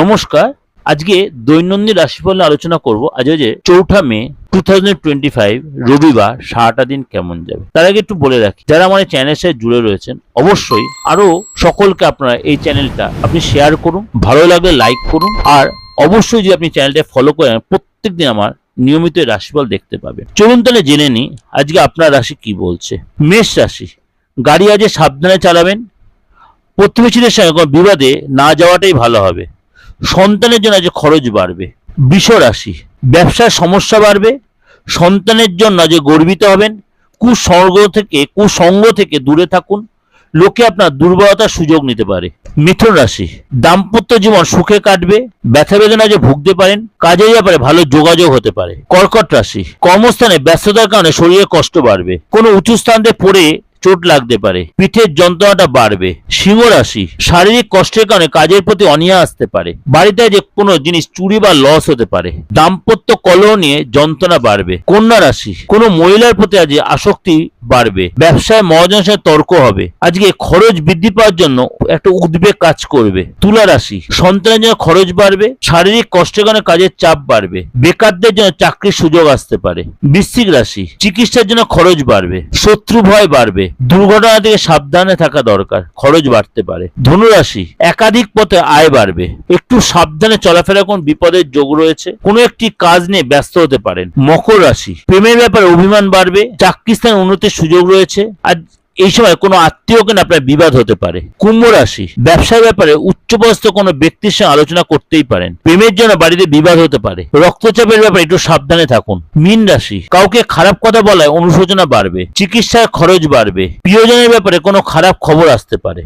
নমস্কার। আজকে দৈনন্দিন রাশিফল নিয়ে আলোচনা করব। আজ হচ্ছে চৌঠা May two thousand twenty five রবিবার, সারাটা দিন কেমন যাবে? তার আগে একটু বলে রাখি, যারা আমার চ্যানেলের সাথে জুড়ে রয়েছেন, অবশ্যই আরও সকলকে আপনারা এই চ্যানেলটা আপনি শেয়ার করুন, ভালো লাগলে লাইক করুন, আর অবশ্যই যদি আপনি চ্যানেলটা ফলো করেন প্রত্যেক দিন আমার নিয়মিত রাশিফল দেখতে পাবেন। চলুন তাহলে জেনে নিই, আজকে আপনার রাশি কি বলছে? মেষ রাশি, গাড়ি আজ সাবধানে চালাবেন, প্রতিবেশীদের সঙ্গে বিবাদে না যাওয়াটাই ভালো হবে। সন্তানের জন্য যে খরচ বাড়বে। বৃষ রাশি, ব্যবসার সমস্যা বাড়বে, সন্তানের জন্য যে গর্বিত হবেন, কুসর্গ থেকে, কুসঙ্গ থেকে দূরে থাকুন, লোকে আপনার দুর্বলতার সুযোগ নিতে পারে। মিথুন রাশি, দাম্পত্য জীবন সুখে কাটবে, ব্যথা বেদনা যে ভুগতে পারেন, কাজের ব্যাপারে ভালো যোগাযোগ হতে পারে। কর্কট রাশি, কর্মস্থানে ব্যস্ততার কারণে শরীরে কষ্ট বাড়বে। কোনো উঁচু স্থান পড়ে চোট লাগতে পারে। পিঠের যন্ত্রণাটা বাড়বে। সিংহ রাশি শারীরিক কষ্টের কারণে কাজের প্রতি অনীহা আসতে পারে। বাড়িতে যে কোনো জিনিস চুরি বা লস হতে পারে। দাম্পত্য কলহ নিয়ে যন্ত্রণা বাড়বে। কন্যা রাশি, কোনো মহিলার প্রতি আজ আসক্তি বাড়বে। ব্যবসায় মহাজনের তর্ক হবে। আজকে খরচ বৃদ্ধি পাওয়ার জন্য একটা উদ্বেগ কাজ করবে। তুলা রাশি, সন্তানের জন্য খরচ বাড়বে, শারীরিক কষ্টের কারণে কাজের চাপ বাড়বে। বেকারদের জন্য চাকরির সুযোগ আসতে পারে। বৃশ্চিক রাশি, চিকিৎসার জন্য খরচ বাড়বে। শত্রু ভয় বাড়বে। দুর্ঘটনা থেকে সাবধানে থাকা দরকার, খরচ বাড়তে পারে। ধনুরাশি একাধিক পথে আয় বাড়বে। একটু সাবধানে চলাফেরা কোন বিপদের যোগ রয়েছে। কোনো একটি কাজ নিয়ে ব্যস্ত হতে পারেন। মকর রাশি। প্রেমের ব্যাপারে অভিমান বাড়বে, চাকরি স্থানে উন্নতির সুযোগ রয়েছে, আর এই সময় কোনো আত্মীয়কে না আপনার বিবাদ হতে পারে। কুম্ভ রাশি। ব্যবসার ব্যাপারে উচ্চপদস্থ কোনো ব্যক্তির সঙ্গে আলোচনা করতেই পারেন। প্রেমের জন্য বাড়িতে বিবাদ হতে পারে। রক্তচাপের ব্যাপারে একটু সাবধানে থাকুন। মীন রাশি। কাউকে খারাপ কথা বলায় অনুশোচনা বাড়বে, চিকিৎসার খরচ বাড়বে। প্রিয়জনের ব্যাপারে কোনো খারাপ খবর আসতে পারে।